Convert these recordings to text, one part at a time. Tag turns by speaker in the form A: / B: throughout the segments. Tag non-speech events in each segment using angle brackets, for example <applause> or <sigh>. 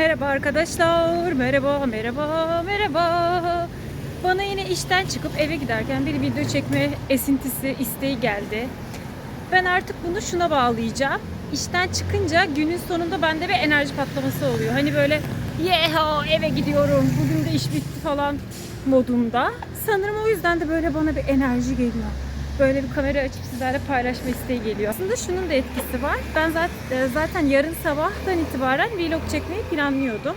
A: Merhaba arkadaşlar. Merhaba, merhaba, merhaba. Bana yine işten çıkıp eve giderken bir video çekme esintisi, isteği geldi. Ben artık bunu şuna bağlayacağım. İşten çıkınca günün sonunda bende bir enerji patlaması oluyor. Hani böyle yeha eve gidiyorum, bugün de iş bitti falan modunda. Sanırım o yüzden de böyle bana bir enerji geliyor. Böyle bir kamera açıp sizlerle paylaşma isteği geliyor. Aslında şunun da etkisi var. Ben zaten, zaten yarın sabahtan itibaren vlog çekmeyi planlıyordum.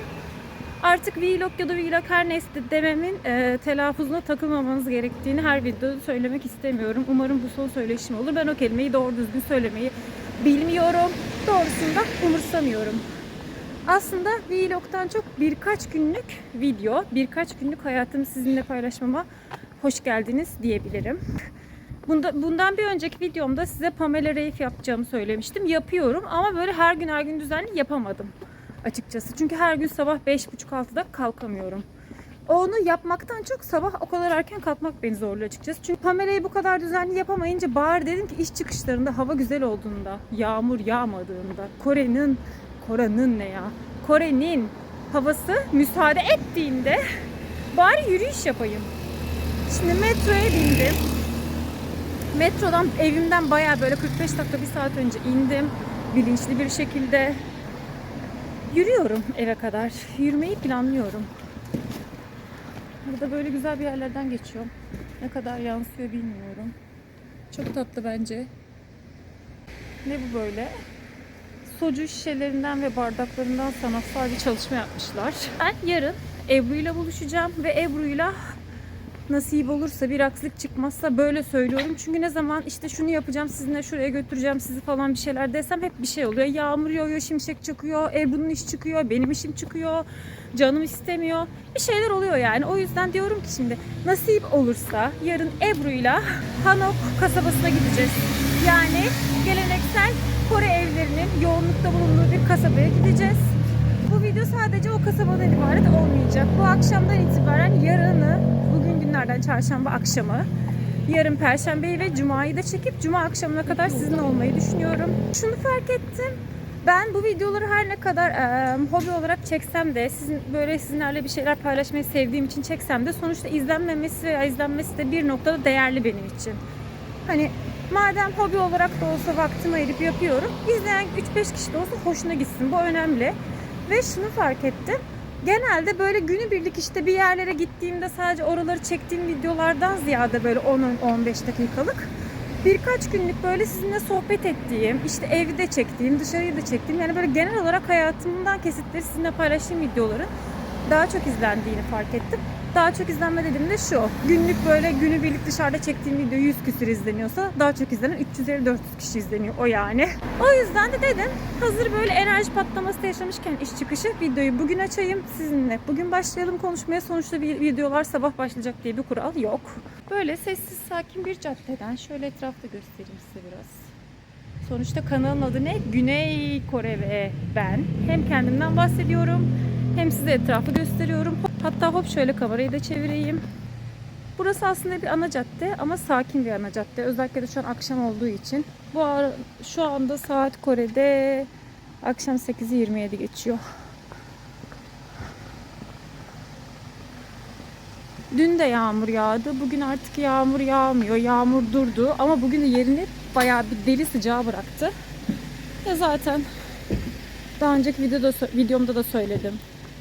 A: Artık vlog ya da vlog her neyse dememin e, telaffuzuna takılmamanız gerektiğini her videoda söylemek istemiyorum. Umarım bu son söyleşim olur. Ben o kelimeyi doğru düzgün söylemeyi bilmiyorum. Doğrusunu da umursamıyorum. Aslında vlogtan çok birkaç günlük video, birkaç günlük hayatımı sizinle paylaşmama hoş geldiniz diyebilirim. Bunda, bundan bir önceki videomda size Pamela Reif yapacağımı söylemiştim. Yapıyorum ama böyle her gün her gün düzenli yapamadım açıkçası. Çünkü her gün sabah 5.30-6'da kalkamıyorum. Onu yapmaktan çok sabah o kadar erken kalkmak beni zorluyor açıkçası. Çünkü Pamela'yı bu kadar düzenli yapamayınca bari dedim ki iş çıkışlarında hava güzel olduğunda, yağmur yağmadığında, Kore'nin, Kore'nin ne ya? Kore'nin havası müsaade ettiğinde bari yürüyüş yapayım. Şimdi metroya bindim. Metrodan evimden bayağı böyle 45 dakika bir saat önce indim. Bilinçli bir şekilde yürüyorum eve kadar. Yürümeyi planlıyorum. Burada böyle güzel bir yerlerden geçiyorum. Ne kadar yansıyor bilmiyorum. Çok tatlı bence. Ne bu böyle? Soju şişelerinden ve bardaklarından sanatsal bir çalışma yapmışlar. Ben yarın Ebru'yla buluşacağım ve Ebru'yla nasip olursa bir aksilik çıkmazsa böyle söylüyorum. Çünkü ne zaman işte şunu yapacağım sizinle şuraya götüreceğim sizi falan bir şeyler desem hep bir şey oluyor. Yağmur yağıyor, şimşek çıkıyor, Ebru'nun iş çıkıyor, benim işim çıkıyor, canım istemiyor. Bir şeyler oluyor yani. O yüzden diyorum ki şimdi nasip olursa yarın Ebru'yla Hanok kasabasına gideceğiz. Yani geleneksel Kore evlerinin yoğunlukta bulunduğu bir kasabaya gideceğiz. Bu video sadece o kasabadan ibaret olmayacak. Bu akşamdan itibaren yarını, günlerden çarşamba akşamı, yarın perşembeyi ve cumayı da çekip cuma akşamına kadar sizinle olmayı düşünüyorum. Şunu fark ettim. Ben bu videoları her ne kadar e, hobi olarak çeksem de sizin böyle sizinlerle bir şeyler paylaşmayı sevdiğim için çeksem de sonuçta izlenmemesi veya izlenmesi de bir noktada değerli benim için. Hani madem hobi olarak da olsa vaktimi ayırıp yapıyorum. izleyen 3-5 kişi de olsa hoşuna gitsin. Bu önemli. Ve şunu fark ettim. Genelde böyle günübirlik işte bir yerlere gittiğimde sadece oraları çektiğim videolardan ziyade böyle 10-15 dakikalık birkaç günlük böyle sizinle sohbet ettiğim, işte evde çektiğim, dışarıyı da çektiğim yani böyle genel olarak hayatımdan kesitleri sizinle paylaştığım videoların daha çok izlendiğini fark ettim. Daha çok izlenme dediğimde şu. Günlük böyle günübirlik dışarıda çektiğim video 100 küsür izleniyorsa daha çok izlenen 350-400 kişi izleniyor o yani. <laughs> O yüzden de dedim hazır böyle enerji patlaması yaşamışken iş çıkışı videoyu bugün açayım sizinle. Bugün başlayalım konuşmaya. Sonuçta bir videolar sabah başlayacak diye bir kural yok. Böyle sessiz sakin bir caddeden şöyle etrafta göstereyim size biraz. Sonuçta kanalın adı ne? Güney Kore ve ben. Hem kendimden bahsediyorum hem size etrafı gösteriyorum. Hatta hop şöyle kamerayı da çevireyim. Burası aslında bir ana cadde ama sakin bir ana cadde. Özellikle de şu an akşam olduğu için. Bu ara, şu anda saat Kore'de akşam 8'i 27 geçiyor. Dün de yağmur yağdı. Bugün artık yağmur yağmıyor. Yağmur durdu. Ama bugün de yerini bayağı bir deli sıcağı bıraktı. Ya zaten daha önceki videoda, videomda da söyledim.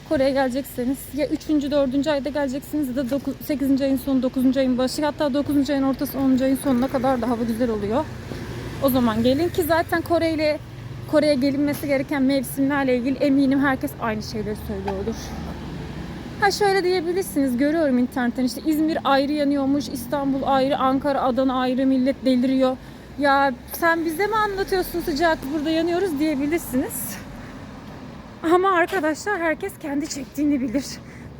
A: Kore'ye gelecekseniz ya 3. 4. ayda geleceksiniz ya da 9, 8. ayın sonu 9. ayın başı hatta 9. ayın ortası 10. ayın sonuna kadar da hava güzel oluyor. O zaman gelin ki zaten Kore ile Kore'ye gelinmesi gereken mevsimlerle ilgili eminim herkes aynı şeyleri söylüyordur. Ha şöyle diyebilirsiniz görüyorum internetten işte İzmir ayrı yanıyormuş, İstanbul ayrı, Ankara, Adana ayrı millet deliriyor. Ya sen bize mi anlatıyorsun sıcak burada yanıyoruz diyebilirsiniz. Ama arkadaşlar herkes kendi çektiğini bilir.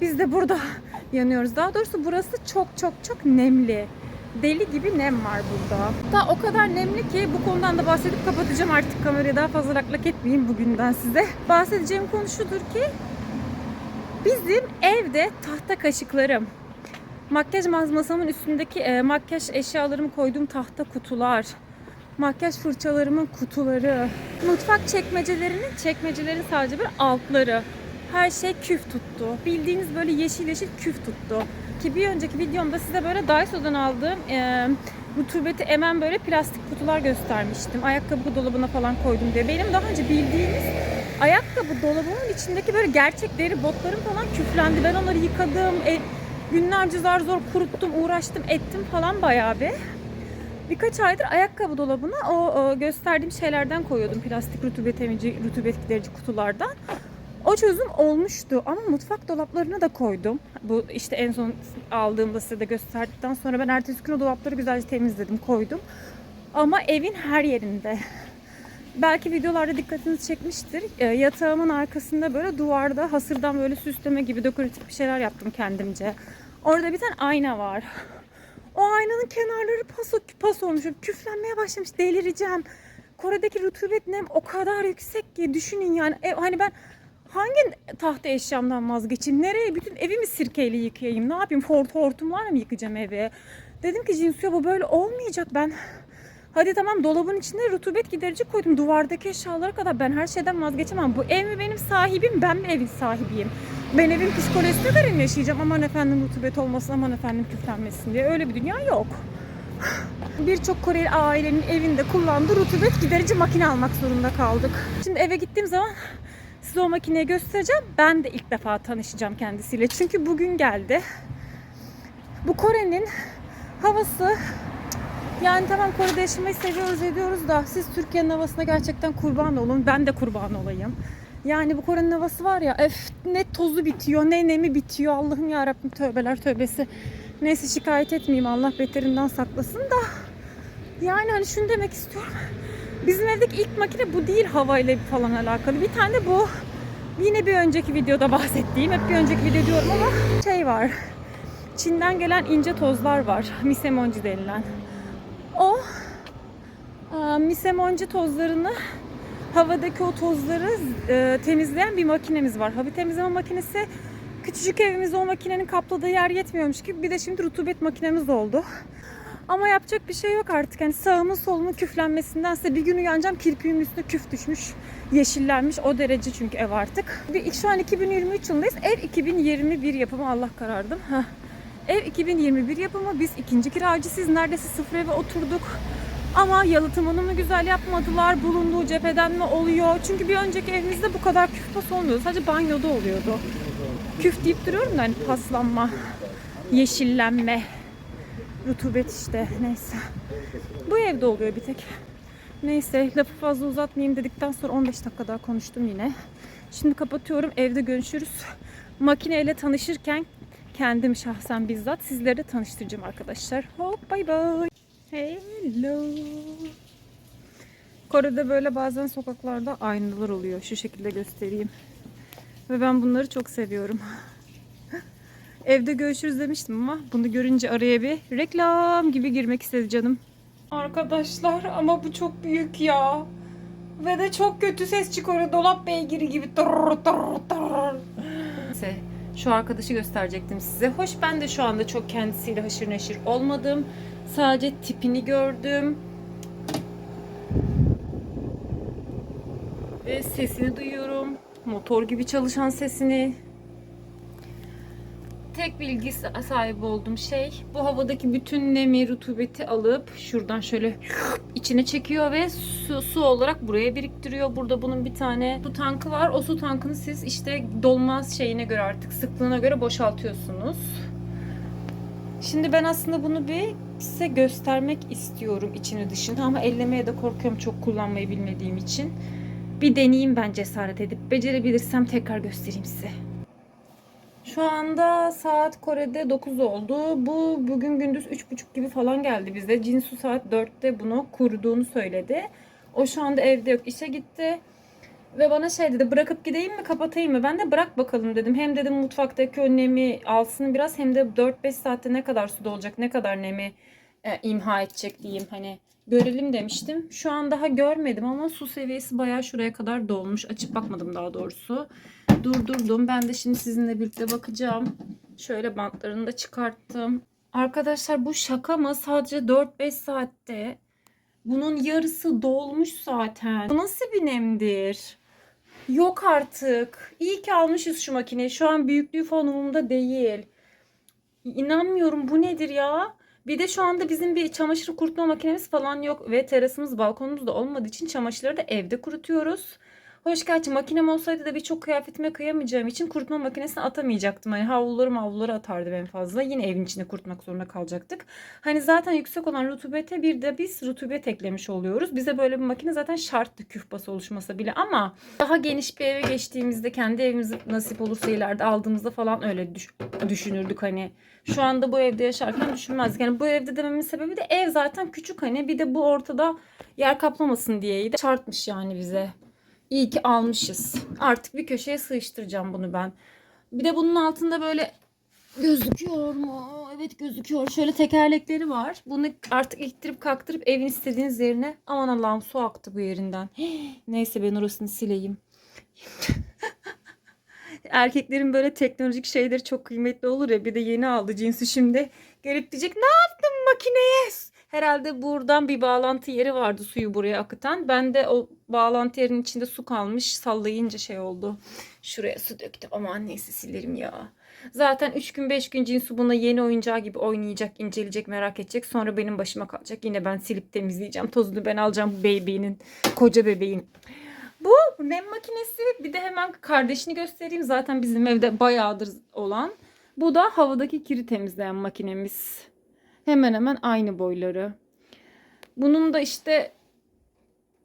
A: Biz de burada yanıyoruz. Daha doğrusu burası çok çok çok nemli. Deli gibi nem var burada. Daha o kadar nemli ki bu konudan da bahsedip kapatacağım artık kamerayı. Daha fazla laklak etmeyeyim bugünden size. Bahsedeceğim konu şudur ki bizim evde tahta kaşıklarım, makyaj masamın üstündeki e, makyaj eşyalarımı koyduğum tahta kutular, makyaj fırçalarımın kutuları, mutfak çekmecelerinin çekmecelerin sadece bir altları. her şey küf tuttu. Bildiğiniz böyle yeşil yeşil küf tuttu. Ki bir önceki videomda size böyle Daiso'dan aldığım e, rutubeti emen böyle plastik kutular göstermiştim. Ayakkabı dolabına falan koydum diye. Benim daha önce bildiğiniz ayakkabı dolabımın içindeki böyle gerçek deri botlarım falan küflendi. Ben onları yıkadım. E, günlerce zar zor kuruttum, uğraştım, ettim falan bayağı bir. Birkaç aydır ayakkabı dolabına o, o gösterdiğim şeylerden koyuyordum. Plastik rutubet emici, rutubet giderici kutulardan. O çözüm olmuştu ama mutfak dolaplarına da koydum. Bu işte en son aldığımda size de gösterdikten sonra ben ertesi gün o dolapları güzelce temizledim, koydum. Ama evin her yerinde. Belki videolarda dikkatinizi çekmiştir. E, yatağımın arkasında böyle duvarda hasırdan böyle süsleme gibi dekoratif bir şeyler yaptım kendimce. Orada bir tane ayna var. O aynanın kenarları paso, pas olmuş. Küflenmeye başlamış. Delireceğim. Kore'deki rutubet nem o kadar yüksek ki düşünün yani. Ev, hani ben hangi tahta eşyamdan vazgeçeyim? Nereye? Bütün evimi sirkeyle yıkayayım. Ne yapayım? Fort hortumlarla mı yıkayacağım evi? Dedim ki Cinsu'ya bu böyle olmayacak. Ben Hadi tamam dolabın içine rutubet giderici koydum. Duvardaki eşyalara kadar ben her şeyden vazgeçemem. Bu ev mi benim sahibim, ben mi evin sahibiyim? Ben evin psikolojisine mi yaşayacağım? Aman efendim rutubet olmasın, aman efendim küflenmesin diye. Öyle bir dünya yok. <laughs> Birçok Koreli ailenin evinde kullandığı rutubet giderici makine almak zorunda kaldık. Şimdi eve gittiğim zaman size o makineyi göstereceğim. Ben de ilk defa tanışacağım kendisiyle. Çünkü bugün geldi. Bu Kore'nin havası yani tamam Kore'de yaşamayı seviyoruz ediyoruz da siz Türkiye'nin havasına gerçekten kurban olun. Ben de kurban olayım. Yani bu Kore'nin havası var ya öf, ne tozu bitiyor ne nemi bitiyor. Allah'ım ya Rabbim tövbeler tövbesi. Neyse şikayet etmeyeyim Allah beterinden saklasın da. Yani hani şunu demek istiyorum. Bizim evdeki ilk makine bu değil havayla falan alakalı. Bir tane bu. Yine bir önceki videoda bahsettiğim, hep bir önceki video diyorum ama şey var. Çin'den gelen ince tozlar var. Misemonci denilen. O e, misemonci tozlarını havadaki o tozları e, temizleyen bir makinemiz var. Hava temizleme makinesi küçücük evimizde o makinenin kapladığı yer yetmiyormuş gibi bir de şimdi rutubet makinemiz oldu. Ama yapacak bir şey yok artık. Yani sağımın solumun küflenmesindense bir gün uyanacağım kirpiğimin üstüne küf düşmüş, yeşillenmiş. O derece çünkü ev artık. Şu an 2023 yılındayız. Ev 2021 yapımı Allah karardım. Heh. Ev 2021 yapımı. Biz ikinci kiracısıyız. Neredeyse sıfır eve oturduk. Ama yalıtımını mı güzel yapmadılar, bulunduğu cepheden mi oluyor? Çünkü bir önceki evimizde bu kadar küf pas olmuyordu. Sadece banyoda oluyordu. Küf deyip duruyorum da hani paslanma, yeşillenme, rutubet işte neyse. Bu evde oluyor bir tek. Neyse lafı fazla uzatmayayım dedikten sonra 15 dakika daha konuştum yine. Şimdi kapatıyorum. Evde görüşürüz. Makineyle tanışırken kendim şahsen bizzat sizlere tanıştıracağım arkadaşlar. Hop bay bay. Hello. Kore'de böyle bazen sokaklarda aynalar oluyor. Şu şekilde göstereyim. Ve ben bunları çok seviyorum. <laughs> Evde görüşürüz demiştim ama bunu görünce araya bir reklam gibi girmek istedi canım. Arkadaşlar ama bu çok büyük ya. Ve de çok kötü ses çıkıyor. Dolap beygiri gibi. Tırr, tırr, tırr. Neyse, Şu arkadaşı gösterecektim size. Hoş ben de şu anda çok kendisiyle haşır neşir olmadım. Sadece tipini gördüm. Ve sesini duyuyorum. Motor gibi çalışan sesini. Tek bilgi sahibi olduğum şey bu havadaki bütün nemi, rutubeti alıp şuradan şöyle içine çekiyor ve su, su olarak buraya biriktiriyor. Burada bunun bir tane su tankı var. O su tankını siz işte dolmaz şeyine göre artık sıklığına göre boşaltıyorsunuz. Şimdi ben aslında bunu bir size göstermek istiyorum içini dışını ama ellemeye de korkuyorum çok kullanmayı bilmediğim için. Bir deneyeyim ben cesaret edip becerebilirsem tekrar göstereyim size. Şu anda saat Kore'de 9 oldu. Bu bugün gündüz 3.30 gibi falan geldi bize. Jinsu saat 4'te bunu kurduğunu söyledi. O şu anda evde yok. İşe gitti. Ve bana şey dedi bırakıp gideyim mi kapatayım mı? Ben de bırak bakalım dedim. Hem dedim mutfaktaki o nemi alsın biraz hem de 4-5 saatte ne kadar suda olacak ne kadar nemi e, imha edecek diyeyim hani görelim demiştim. Şu an daha görmedim ama su seviyesi bayağı şuraya kadar dolmuş. Açıp bakmadım daha doğrusu. Durdurdum. Ben de şimdi sizinle birlikte bakacağım. Şöyle bantlarını da çıkarttım. Arkadaşlar bu şaka mı? Sadece 4-5 saatte bunun yarısı dolmuş zaten. Bu nasıl bir nemdir? Yok artık. İyi ki almışız şu makineyi. Şu an büyüklüğü falan umurumda değil. İnanmıyorum bu nedir ya? Bir de şu anda bizim bir çamaşır kurutma makinemiz falan yok ve terasımız balkonumuz da olmadığı için çamaşırları da evde kurutuyoruz. Hoş gerçi makinem olsaydı da birçok kıyafetime kıyamayacağım için kurutma makinesine atamayacaktım. Hani havluları mavluları atardım en fazla. Yine evin içinde kurutmak zorunda kalacaktık. Hani zaten yüksek olan rutubete bir de biz rutubet eklemiş oluyoruz. Bize böyle bir makine zaten şarttı küfbası oluşmasa bile ama daha geniş bir eve geçtiğimizde kendi evimiz nasip olursa ileride aldığımızda falan öyle düş- düşünürdük hani. Şu anda bu evde yaşarken düşünmezdik. Yani bu evde dememin sebebi de ev zaten küçük hani bir de bu ortada yer kaplamasın diyeydi. Çarpmış yani bize. İyi ki almışız. Artık bir köşeye sığıştıracağım bunu ben. Bir de bunun altında böyle gözüküyor mu? Evet gözüküyor. Şöyle tekerlekleri var. Bunu artık ittirip kalktırıp evin istediğiniz yerine aman Allah'ım su aktı bu yerinden. <gasps> Neyse ben orasını sileyim. <laughs> Erkeklerin böyle teknolojik şeyleri çok kıymetli olur ya. Bir de yeni aldı cinsi şimdi. Gelip diyecek ne yaptın makineye? Herhalde buradan bir bağlantı yeri vardı suyu buraya akıtan. Ben de o bağlantı yerinin içinde su kalmış. Sallayınca şey oldu. Şuraya su döktüm. Aman neyse silerim ya. Zaten 3 gün 5 gün Cinsu buna yeni oyuncağı gibi oynayacak, inceleyecek, merak edecek. Sonra benim başıma kalacak. Yine ben silip temizleyeceğim. Tozunu ben alacağım bu bebeğinin, koca bebeğin. Bu nem makinesi bir de hemen kardeşini göstereyim. Zaten bizim evde bayağıdır olan. Bu da havadaki kiri temizleyen makinemiz. Hemen hemen aynı boyları. Bunun da işte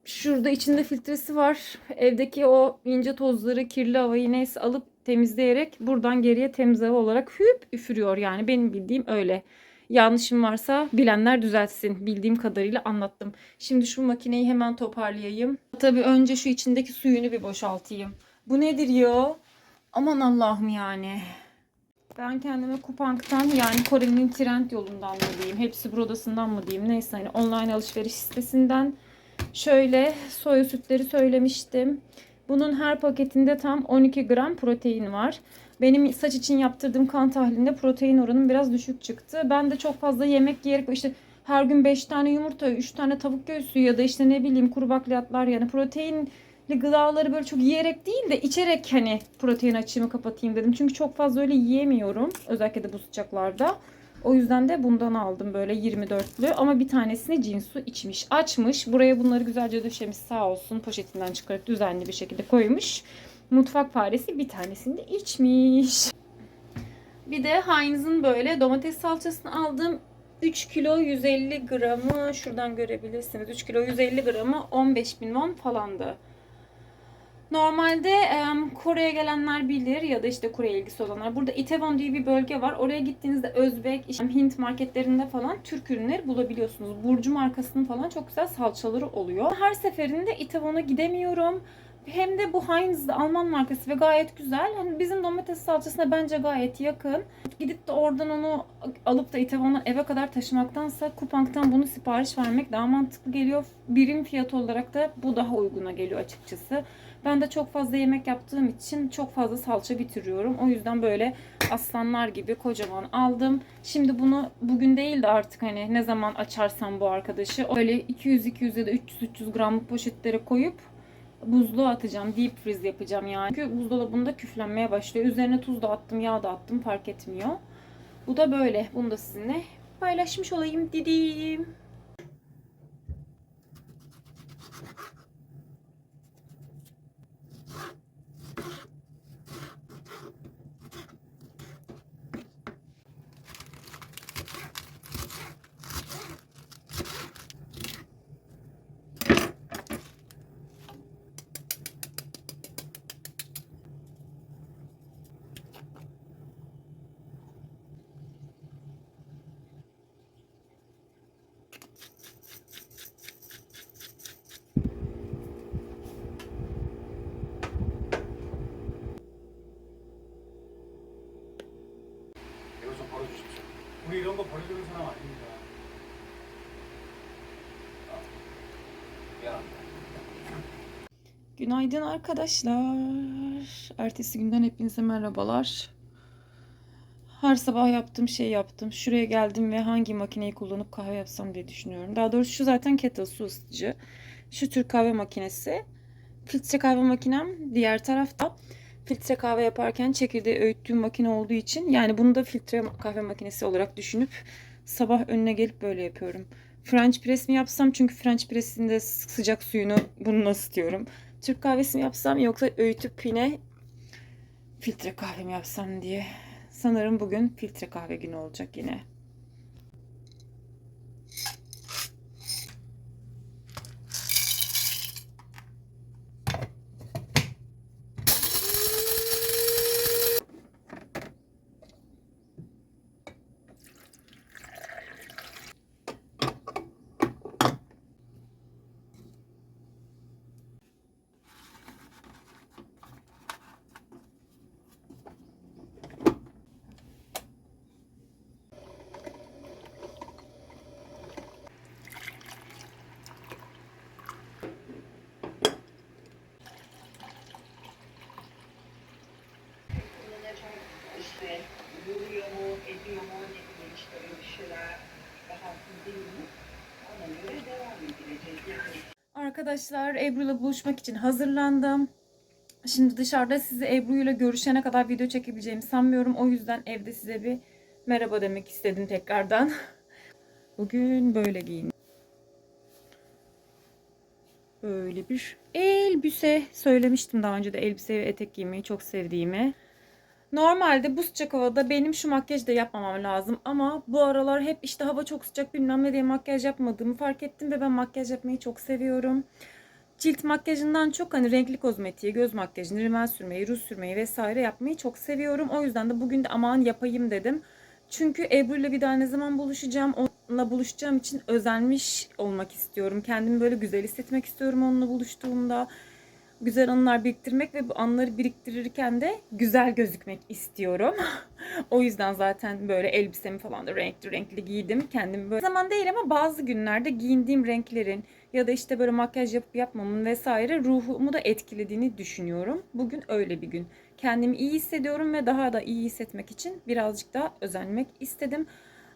A: şurada içinde filtresi var. Evdeki o ince tozları, kirli havayı neyse alıp temizleyerek buradan geriye temiz hava olarak hüp üfürüyor. Yani benim bildiğim öyle. Yanlışım varsa bilenler düzeltsin. Bildiğim kadarıyla anlattım. Şimdi şu makineyi hemen toparlayayım. Tabii önce şu içindeki suyunu bir boşaltayım. Bu nedir ya? Aman Allah'ım yani. Ben kendime Kupang'tan yani Kore'nin trend yolundan mı diyeyim, hepsi buradasından mı diyeyim neyse hani online alışveriş sitesinden şöyle soya sütleri söylemiştim. Bunun her paketinde tam 12 gram protein var. Benim saç için yaptırdığım kan tahlilinde protein oranım biraz düşük çıktı. Ben de çok fazla yemek yiyerek işte her gün 5 tane yumurta, 3 tane tavuk göğsü ya da işte ne bileyim kuru bakliyatlar yani protein gıdaları böyle çok yiyerek değil de içerek hani protein açığımı kapatayım dedim. Çünkü çok fazla öyle yiyemiyorum. Özellikle de bu sıcaklarda. O yüzden de bundan aldım böyle 24'lü ama bir tanesini Cinsu içmiş. Açmış. Buraya bunları güzelce döşemiş sağ olsun. Poşetinden çıkarıp düzenli bir şekilde koymuş. Mutfak faresi bir tanesini de içmiş. Bir de Heinz'ın böyle domates salçasını aldım. 3 kilo 150 gramı şuradan görebilirsiniz. 3 kilo 150 gramı 15 bin won falandı. Normalde em, Kore'ye gelenler bilir ya da işte Kore'ye ilgisi olanlar. Burada Itaewon diye bir bölge var. Oraya gittiğinizde Özbek, işte Hint marketlerinde falan Türk ürünleri bulabiliyorsunuz. Burcu markasının falan çok güzel salçaları oluyor. Her seferinde Itaewon'a gidemiyorum. Hem de bu Heinz Alman markası ve gayet güzel. Hani bizim domates salçasına bence gayet yakın. Gidip de oradan onu alıp da Itaewon'dan eve kadar taşımaktansa Kupang'tan bunu sipariş vermek daha mantıklı geliyor. Birim fiyatı olarak da bu daha uyguna geliyor açıkçası. Ben de çok fazla yemek yaptığım için çok fazla salça bitiriyorum. O yüzden böyle aslanlar gibi kocaman aldım. Şimdi bunu bugün değil de artık hani ne zaman açarsam bu arkadaşı öyle 200-200 ya da 300-300 gramlık poşetlere koyup buzluğa atacağım. Deep freeze yapacağım yani. Çünkü buzdolabında küflenmeye başlıyor. Üzerine tuz da attım, yağ da attım fark etmiyor. Bu da böyle. Bunu da sizinle paylaşmış olayım dedim.
B: 거 버려주는 사람 아닙니다. 아, 미안합니다.
A: Günaydın arkadaşlar. Ertesi günden hepinize merhabalar. Her sabah yaptığım şey yaptım. Şuraya geldim ve hangi makineyi kullanıp kahve yapsam diye düşünüyorum. Daha doğrusu şu zaten kettle su ısıtıcı. Şu Türk kahve makinesi. Filtre kahve makinem diğer tarafta. Filtre kahve yaparken çekirdeği öğüttüğüm makine olduğu için yani bunu da filtre kahve makinesi olarak düşünüp sabah önüne gelip böyle yapıyorum. French press mi yapsam çünkü French press'in de sıcak suyunu bununla ısıtıyorum. Türk kahvesi mi yapsam yoksa öğütüp yine filtre kahve mi yapsam diye. Sanırım bugün filtre kahve günü olacak yine.
C: Ne bileyim işte
A: Arkadaşlar Ebru'yla buluşmak için hazırlandım. Şimdi dışarıda sizi Ebru'yla görüşene kadar video çekebileceğimi sanmıyorum. O yüzden evde size bir merhaba demek istedim tekrardan. <laughs> Bugün böyle giyindim. Böyle bir elbise. Söylemiştim daha önce de elbise ve etek giymeyi çok sevdiğimi. Normalde bu sıcak havada benim şu makyajı da yapmamam lazım ama bu aralar hep işte hava çok sıcak bilmem ne diye makyaj yapmadığımı fark ettim ve ben makyaj yapmayı çok seviyorum. Cilt makyajından çok hani renkli kozmetiği, göz makyajını, rimel sürmeyi, ruj sürmeyi vesaire yapmayı çok seviyorum. O yüzden de bugün de aman yapayım dedim. Çünkü Ebru ile bir daha ne zaman buluşacağım? Onunla buluşacağım için özenmiş olmak istiyorum. Kendimi böyle güzel hissetmek istiyorum onunla buluştuğumda güzel anılar biriktirmek ve bu anıları biriktirirken de güzel gözükmek istiyorum. <laughs> o yüzden zaten böyle elbisemi falan da renkli renkli giydim. Kendimi böyle zaman değil ama bazı günlerde giyindiğim renklerin ya da işte böyle makyaj yapıp yapmamın vesaire ruhumu da etkilediğini düşünüyorum. Bugün öyle bir gün. Kendimi iyi hissediyorum ve daha da iyi hissetmek için birazcık daha özenmek istedim.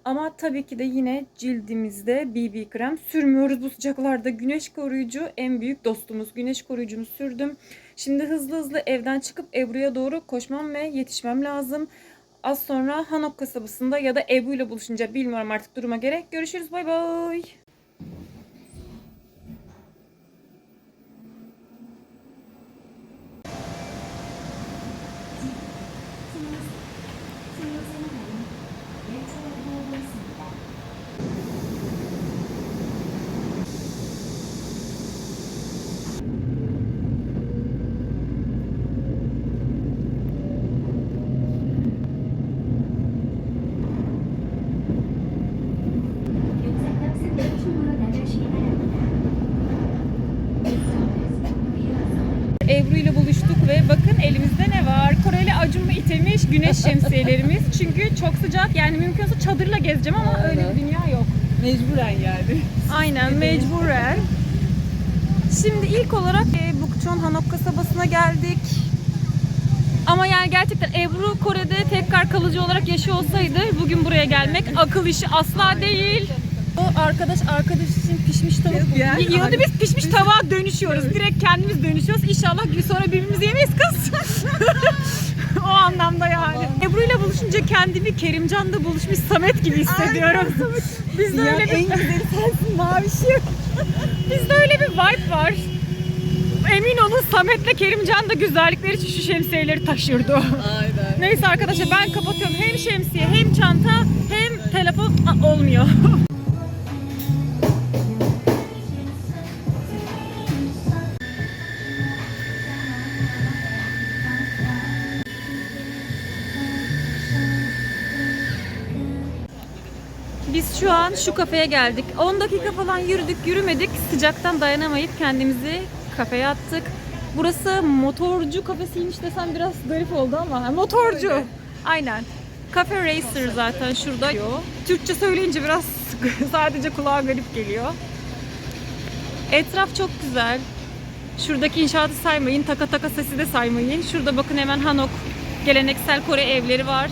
A: Ama tabii ki de yine cildimizde BB krem sürmüyoruz bu sıcaklarda. Güneş koruyucu en büyük dostumuz. Güneş koruyucumu sürdüm. Şimdi hızlı hızlı evden çıkıp Ebru'ya doğru koşmam ve yetişmem lazım. Az sonra Hanok kasabasında ya da Ebru ile buluşunca bilmiyorum artık duruma göre. Görüşürüz bay bay. İtemiş güneş <laughs> şemsiyelerimiz. Çünkü çok sıcak yani mümkünse çadırla gezeceğim ama öyle bir dünya yok.
D: Mecburen yani.
A: Aynen mecburen. Şimdi ilk olarak e, Bukchon Hanok kasabasına geldik. Ama yani gerçekten Ebru Kore'de tekrar kalıcı olarak yaşıyor olsaydı bugün buraya gelmek akıl işi asla değil. O arkadaş arkadaş için pişmiş tavuk
D: Yok ya.
A: buldu. Yiyordu biz pişmiş tavuğa dönüşüyoruz. Direkt kendimiz dönüşüyoruz. İnşallah gün sonra birbirimizi yemeyiz kız. <laughs> <laughs> o anlamda yani. Ebru ile buluşunca kendimi Kerimcan'da buluşmuş Samet gibi hissediyorum. <laughs> Bizde öyle bir...
D: en güzeli sensin mavişim. <laughs>
A: Bizde öyle bir vibe var. Emin olun Samet'le Kerimcan da güzellikleri için şu şemsiyeleri taşırdı.
D: Aynen.
A: Neyse arkadaşlar ben kapatıyorum. Hem şemsiye hem çanta hem telefon Aa, olmuyor. Şu an şu kafeye geldik. 10 dakika falan yürüdük, yürümedik. Sıcaktan dayanamayıp kendimizi kafeye attık. Burası motorcu kafesiymiş desem biraz garip oldu ama motorcu. Aynen. Cafe Racer zaten şurada. Türkçe söyleyince biraz <laughs> sadece kulağa garip geliyor. Etraf çok güzel. Şuradaki inşaatı saymayın, taka taka sesi de saymayın. Şurada bakın hemen Hanok geleneksel Kore evleri var.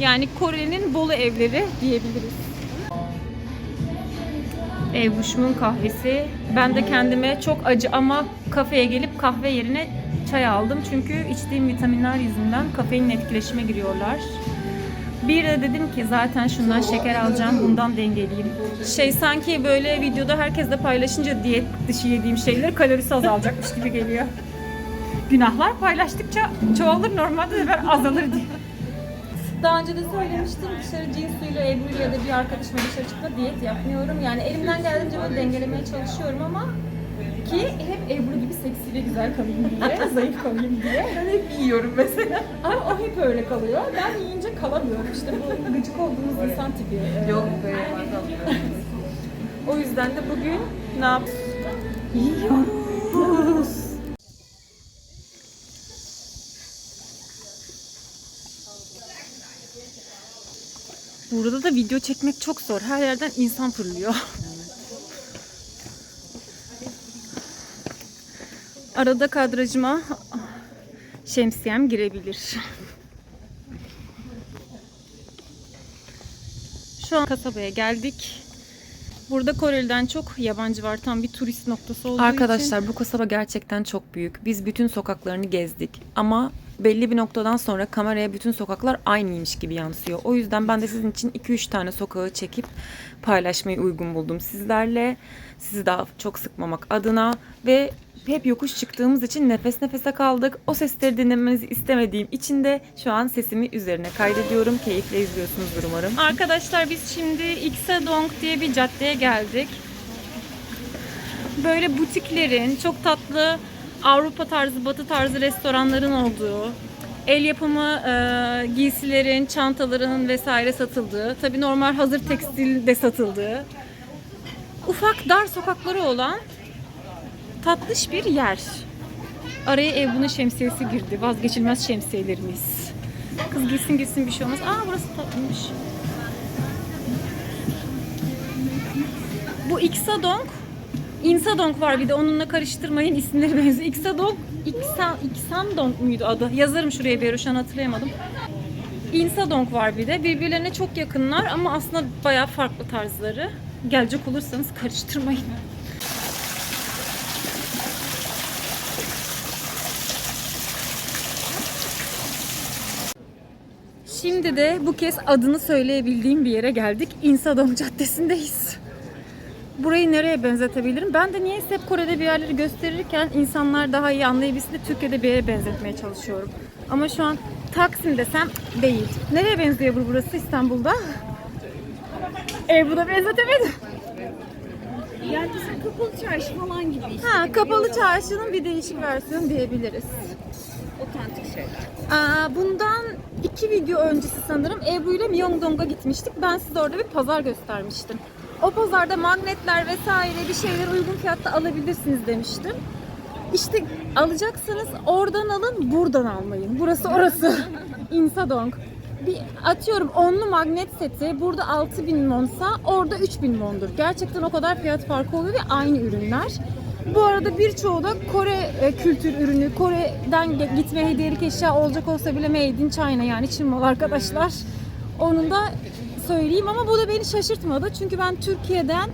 A: Yani Kore'nin Bolu evleri diyebiliriz. Evuş'umun kahvesi Ben de kendime çok acı ama kafeye gelip kahve yerine çay aldım. Çünkü içtiğim vitaminler yüzünden kafeinin etkileşime giriyorlar. Bir de dedim ki zaten şundan şeker alacağım, bundan dengeleyeyim. Şey sanki böyle videoda herkesle paylaşınca diyet dışı yediğim şeyler kalorisi azalacakmış gibi geliyor. Günahlar paylaştıkça çoğalır normalde de ben azalır diye. Daha önce de söylemiştim dışarı cins suyuyla Ebru ya da bir arkadaşımla dışarı çıkma diyet yapmıyorum. Yani elimden geldiğince böyle dengelemeye çalışıyorum ama ki hep Ebru gibi seksi ve güzel kalayım diye, <laughs> zayıf kalayım diye. Ben hep yiyorum mesela. Ama o hep öyle kalıyor. Ben yiyince kalamıyorum. İşte bu gıcık olduğumuz insan tipi.
D: Yok be.
A: O yüzden de bugün ne yap? Yiyoruz. Burada da video çekmek çok zor. Her yerden insan fırlıyor. Arada kadrajıma şemsiyem girebilir. Şu an kasabaya geldik. Burada Koreli'den çok yabancı var. Tam bir turist noktası olduğu için.
E: Arkadaşlar bu kasaba gerçekten çok büyük. Biz bütün sokaklarını gezdik. Ama belli bir noktadan sonra kameraya bütün sokaklar aynıymış gibi yansıyor. O yüzden ben de sizin için 2-3 tane sokağı çekip paylaşmayı uygun buldum sizlerle. Sizi daha çok sıkmamak adına ve hep yokuş çıktığımız için nefes nefese kaldık. O sesleri dinlemenizi istemediğim için de şu an sesimi üzerine kaydediyorum. Keyifle izliyorsunuzdur umarım.
A: Arkadaşlar biz şimdi Iksadong diye bir caddeye geldik. Böyle butiklerin, çok tatlı Avrupa tarzı, batı tarzı restoranların olduğu, el yapımı e, giysilerin, çantaların vesaire satıldığı, tabi normal hazır tekstil de satıldığı, ufak dar sokakları olan tatlış bir yer. Araya ev bunun şemsiyesi girdi. Vazgeçilmez şemsiyelerimiz. Kız gitsin gitsin bir şey olmaz. Aa burası tatlıymış. Bu Iksadong. Insadong var bir de onunla karıştırmayın isimleri benziyor. Iksadong, Iksa, Iksandong muydu adı? Yazarım şuraya bir şu an hatırlayamadım. Insadong var bir de. Birbirlerine çok yakınlar ama aslında bayağı farklı tarzları. Gelecek olursanız karıştırmayın. Şimdi de bu kez adını söyleyebildiğim bir yere geldik. Insadong Caddesi'ndeyiz. Burayı nereye benzetebilirim? Ben de niyeyse hep Kore'de bir yerleri gösterirken insanlar daha iyi anlayabilsin de Türkiye'de bir yere benzetmeye çalışıyorum. Ama şu an Taksim desem değil. Nereye benziyor bu burası İstanbul'da? <laughs> Ebru'da benzetemedim.
D: Yani bizim kapalı çarşı falan gibi işte.
A: Ha, kapalı çarşının bir değişik versiyonu diyebiliriz.
D: Otantik şeyler.
A: Aa, bundan iki video öncesi sanırım Ebru ile Myeongdong'a gitmiştik. Ben size orada bir pazar göstermiştim. O pazarda magnetler vesaire bir şeyler uygun fiyatta alabilirsiniz demiştim. İşte alacaksanız oradan alın, buradan almayın. Burası orası. <laughs> Insadong. Bir atıyorum onlu magnet seti burada 6000 monsa orada 3000 mondur. Gerçekten o kadar fiyat farkı oluyor ve aynı ürünler. Bu arada birçoğu da Kore e, kültür ürünü, Kore'den gitme hediyelik eşya olacak olsa bile made in China yani Çin malı arkadaşlar. Onun da söyleyeyim ama bu da beni şaşırtmadı. Çünkü ben Türkiye'den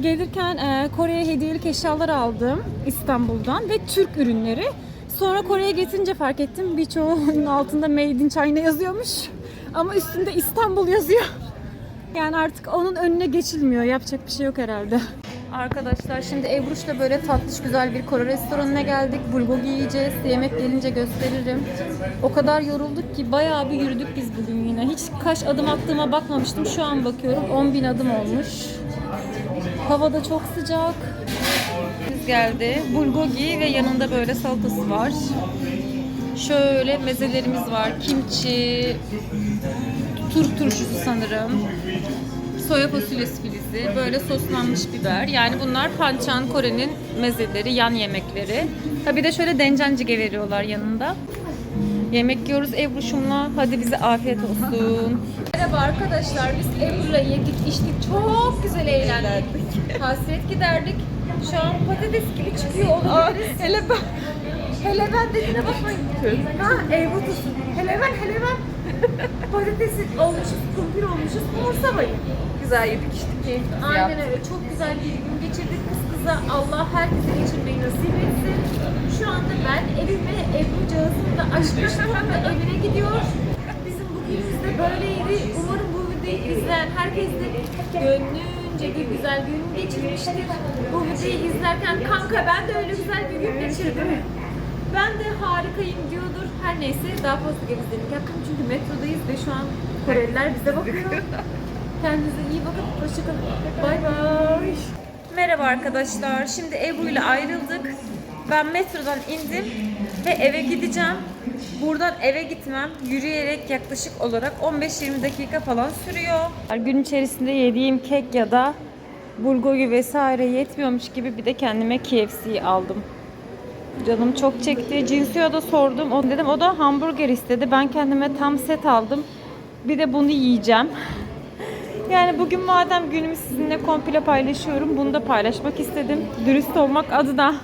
A: gelirken e, Kore'ye hediyelik eşyalar aldım İstanbul'dan ve Türk ürünleri. Sonra Kore'ye getince fark ettim birçoğunun altında Made in China yazıyormuş. Ama üstünde İstanbul yazıyor. Yani artık onun önüne geçilmiyor. Yapacak bir şey yok herhalde. Arkadaşlar şimdi Ebruş'la böyle tatlış güzel bir Kore restoranına geldik. Bulgogi yiyeceğiz. Yemek gelince gösteririm. O kadar yorulduk ki bayağı bir yürüdük biz bugün yine. Hiç kaç adım attığıma bakmamıştım. Şu an bakıyorum 10 bin adım olmuş. Hava da çok sıcak. Biz geldi. Bulgogi ve yanında böyle salatası var. Şöyle mezelerimiz var. Kimchi, turp turşusu sanırım. Soya fasulyesi filizi, böyle soslanmış biber. Yani bunlar Panchan Kore'nin mezeleri, yan yemekleri. Ha bir de şöyle dencencige veriyorlar yanında. Yemek yiyoruz Ebruş'umla. Hadi bize afiyet olsun. Merhaba arkadaşlar. Biz Ebru'la yedik, içtik. Çok güzel eğlendik. Hasret giderdik. Şu an patates gibi çıkıyor olabiliriz. hele ben. Hele ben dediğine bakmayın. Ha Ebru tutsun. Hele ben, hele ben. Patatesi olmuşuz, kumpir olmuşuz. Umursamayın.
D: Güzel yedik içtik keyifli.
A: Aynen öyle. Çok güzel bir gün geçirdik. Kız kız başımıza Allah herkese geçirmeyi nasip etsin. Şu anda ben evime Ebru Cağız'ın da açmıştım ve evine gidiyor. Bizim bugünümüz de böyleydi. Umarım bu videoyu izleyen herkes de gönlünce bir güzel gün geçirmiştir. Bu videoyu izlerken kanka ben de öyle güzel bir gün geçirdim. Ben de harikayım diyordur. Her neyse daha fazla gevezelilik yaptım çünkü metrodayız ve şu an Koreliler bize bakıyor. <laughs> Kendinize iyi bakın. Hoşçakalın. Bay bay. Merhaba arkadaşlar. Şimdi Ebru ile ayrıldık. Ben metrodan indim ve eve gideceğim. Buradan eve gitmem yürüyerek yaklaşık olarak 15-20 dakika falan sürüyor. Gün içerisinde yediğim kek ya da bulgogi vesaire yetmiyormuş gibi bir de kendime KFC aldım. Canım çok çekti. Cinsu'ya da sordum. O dedim o da hamburger istedi. Ben kendime tam set aldım. Bir de bunu yiyeceğim. <laughs> Yani bugün madem günümü sizinle komple paylaşıyorum, bunu da paylaşmak istedim. Dürüst olmak adına.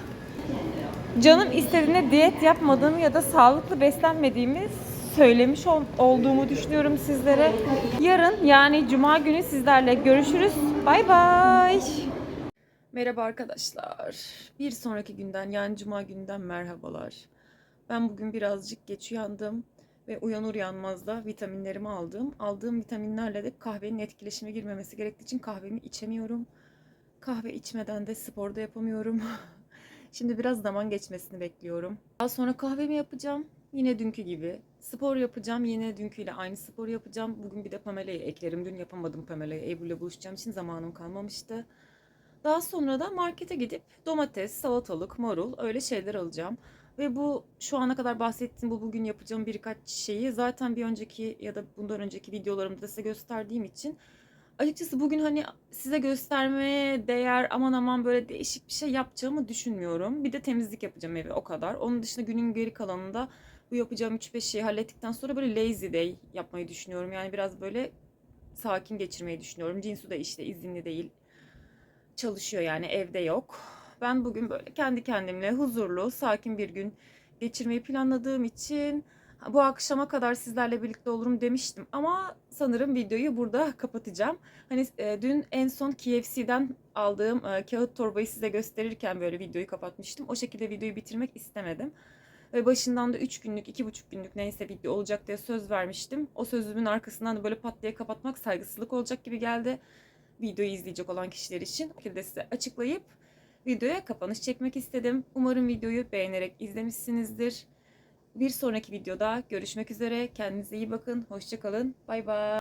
A: Canım istediğine diyet yapmadığımı ya da sağlıklı beslenmediğimi söylemiş ol- olduğumu düşünüyorum sizlere. Yarın yani cuma günü sizlerle görüşürüz. Bay bay. Merhaba arkadaşlar. Bir sonraki günden yani cuma günden merhabalar. Ben bugün birazcık geç uyandım ve uyanır uyanmaz da vitaminlerimi aldım. Aldığım vitaminlerle de kahvenin etkileşime girmemesi gerektiği için kahvemi içemiyorum. Kahve içmeden de spor da yapamıyorum. <laughs> Şimdi biraz zaman geçmesini bekliyorum. Daha sonra kahvemi yapacağım. Yine dünkü gibi. Spor yapacağım. Yine dünküyle aynı spor yapacağım. Bugün bir de Pamela'yı eklerim. Dün yapamadım Pamela'yı. Ebru ile buluşacağım için zamanım kalmamıştı. Daha sonra da markete gidip domates, salatalık, marul öyle şeyler alacağım. Ve bu şu ana kadar bahsettiğim bu bugün yapacağım birkaç şeyi zaten bir önceki ya da bundan önceki videolarımda size gösterdiğim için açıkçası bugün hani size göstermeye değer aman aman böyle değişik bir şey yapacağımı düşünmüyorum. Bir de temizlik yapacağım evi o kadar. Onun dışında günün geri kalanında bu yapacağım 3-5 şeyi hallettikten sonra böyle lazy day yapmayı düşünüyorum. Yani biraz böyle sakin geçirmeyi düşünüyorum. Cinsu da işte izinli değil çalışıyor yani evde yok. Ben bugün böyle kendi kendimle huzurlu, sakin bir gün geçirmeyi planladığım için bu akşama kadar sizlerle birlikte olurum demiştim ama sanırım videoyu burada <laughs> kapatacağım. Hani e, dün en son KFC'den aldığım e, kağıt torbayı size gösterirken böyle videoyu kapatmıştım. O şekilde videoyu bitirmek istemedim. Ve başından da 3 günlük, 2,5 günlük neyse video olacak diye söz vermiştim. O sözümün arkasından da böyle pat diye kapatmak saygısızlık olacak gibi geldi videoyu izleyecek olan kişiler için bu şekilde size açıklayıp videoya kapanış çekmek istedim. Umarım videoyu beğenerek izlemişsinizdir. Bir sonraki videoda görüşmek üzere. Kendinize iyi bakın. Hoşçakalın. Bay bay.